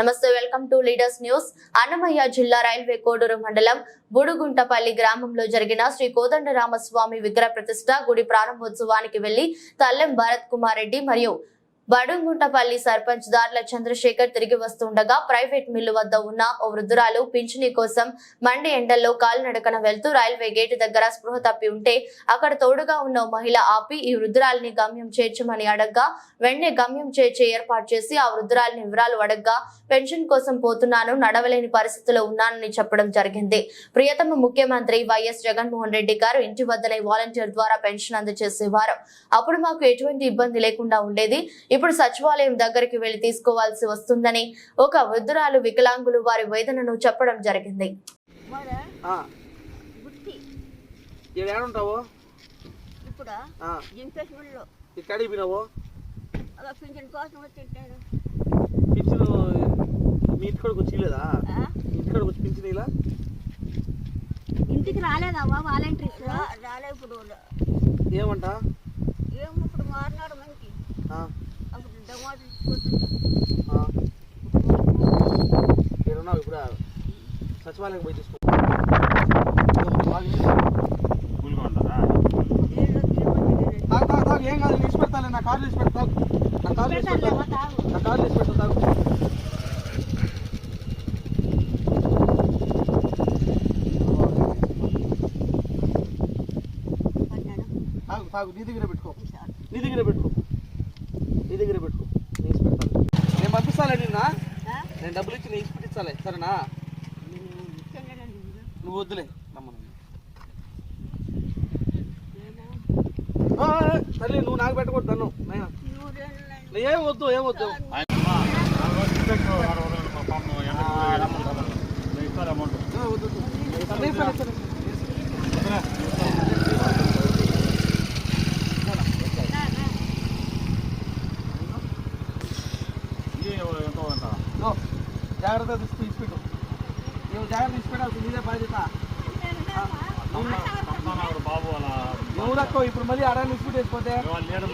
నమస్తే welcome to leaders news. Annamayya జిల్లా railway Koduru మండలం బుడుగుంటపల్లి గ్రామంలో జరిగిన శ్రీ కోదండరామస్వామి విగ్రహ ప్రతిష్ట గుడి ప్రారంభోత్సవానికి వెళ్ళి తల్లెం భరత్ కుమార్ రెడ్డి మరియు బడుగుంటపల్లి సర్పంచ్ దార్ల చంద్రశేఖర్ తిరిగి వస్తుండగా ప్రైవేట్ మిల్లు వద్ద ఉన్న ఓ వృద్ధురాలు పింఛనీ కోసం మండి ఎండల్లో కాలినడకన వెళ్తూ రైల్వే గేటు దగ్గర స్పృహ తప్పి ఉంటే అక్కడ తోడుగా ఉన్న ఓ మహిళ ఆపి ఈ వృద్ధురాలిని గమ్యం చేర్చమని అడగ్గా వెంటనే గమ్యం చేర్చే ఏర్పాటు చేసి ఆ వృద్ధురాలిని వివరాలు అడగ్గా పెన్షన్ కోసం పోతున్నాను నడవలేని పరిస్థితిలో ఉన్నానని చెప్పడం జరిగింది. ప్రియతమ ముఖ్యమంత్రి వైఎస్ జగన్మోహన్ రెడ్డి గారు ఇంటి వద్దనే వాలంటీర్ ద్వారా పెన్షన్ అందజేసేవారు. అప్పుడు మాకు ఎటువంటి ఇబ్బంది లేకుండా ఉండేది. ఇప్పుడు సచివాలయం దగ్గరికి వెళ్ళి తీసుకోవాల్సి వస్తుందని ఒక వృద్ధురాలు వికలాంగులు వారి వేదనను చెప్పడం జరిగింది. మీ ఇంటికాడికి వచ్చి లేదా ఇంటికాడికి వచ్చి పింఛన్ ఇలా ఇంటికి రాలేదమ్మా వాలంటీర్స్? రాలే ఇప్పుడు ఏమంట? ఏం ఇప్పుడు మారినాడు మనకి. ఆ, ఇప్పుడు సచివాలయం పోయి తీసుకో ఏం కాదు పెడతాలే నా కార్లు తీసి పెడతా నా కార్లు తీసి పెడతా నా కార్లు తీసి పెడతా తాగు తాగు నీ దగ్గర పెట్టుకో. నీ దగ్గర పెట్టుకో నీ దగ్గర పెట్టుకో నీసి పెడతాను నేను పంపిస్తాలే నిన్న నేను డబ్బులు ఇచ్చి నీసి పెట్టించాలే సరేనా? నువ్వు వద్దులే. తల్లి నువ్వు నాకు పెట్టకూడదు తను నేను? ఏం వద్దు ఏం వద్దు? ఆ, వద్దు, వద్దు. సరే, సరే, సరే. ఓ, జాగ్రత్త తీసి తీసుపెట్టు నువ్వు జాగ్రత్త తీసుపెట్టాల్సి నీదే బాధ్యత. బాబు అలా. నువ్వు తక్కువ ఇప్పుడు మళ్ళీ అడా తీసుపెట్టేసిపోతే వాళ్ళు లేరు